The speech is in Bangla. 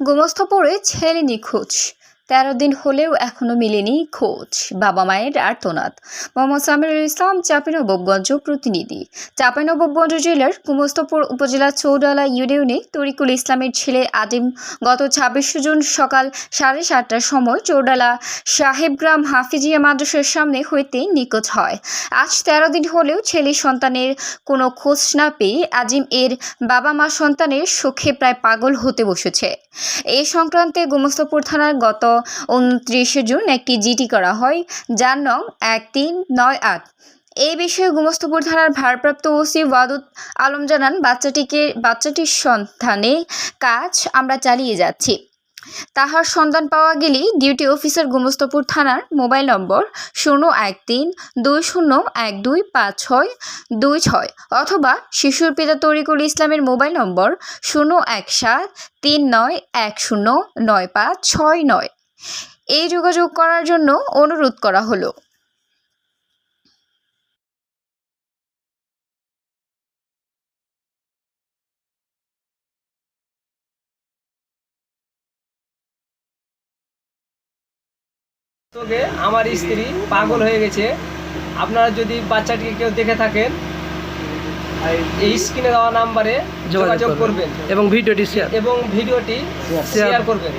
গোমস্তপুরে ছেলে নিখোঁজ। তেরো দিন হলেও এখনও মিলেনি খোঁজ। বাবা মায়ের আর্তনাদ। মোহাম্মদ সামিরুল ইসলাম, চাঁপাইনবাবগঞ্জ প্রতিনিধি। চাঁপাইনবাবগঞ্জ জেলার কুমস্তপুর উপজেলার চৌডালা ইউনিয়নে তরিকুল ইসলামের ছেলে আদিম গত ছাব্বিশে জুন সকাল সাড়ে সাতটার সময় চৌডালা সাহেবগ্রাম হাফিজিয়া মাদ্রাসার সামনে হইতে নিখোঁজ হয়। আজ তেরো দিন হলেও ছেলে সন্তানের কোনো খোঁজ না পেয়ে আজিম এর বাবা মা সন্তানের সুখে প্রায় পাগল হতে বসেছে। এই সংক্রান্তে গোমস্তপুর থানার গত উনত্রিশে জুন একটি জিটি করা হয়, যার নং এক তিন নয় আট। এই বিষয়ে গুমস্তপুর থানার ভারপ্রাপ্ত ওসি ওয়াদুদ আলম জানান, বাচ্চাটিকে, বাচ্চাটির সন্ধানে কাজ আমরা চালিয়ে যাচ্ছি। তাহার সন্ধান পাওয়া গেলেই ডিউটি অফিসার গুমস্তপুর থানার মোবাইল নম্বর শূন্য এক তিন, দুই শূন্য এক দুই পাঁচ ছয়, দুই ছয় অথবা শিশুর পিতা তরিকুল ইসলামের মোবাইল নম্বর শূন্য এক সাত তিন নয় এক শূন্য নয় পাঁচ ছয় নয়। এই যোগাযোগ করার জন্য অনুরোধ করা হলো। তোকে আমার স্ত্রী পাগল হয়ে গেছে। আপনারা যদি বাচ্চাটিকে কেউ দেখে থাকেন এই স্ক্রিনে দেওয়া নাম্বারে যোগাযোগ করবেন এবং ভিডিওটি শেয়ার এবং ভিডিওটি শেয়ার করবেন।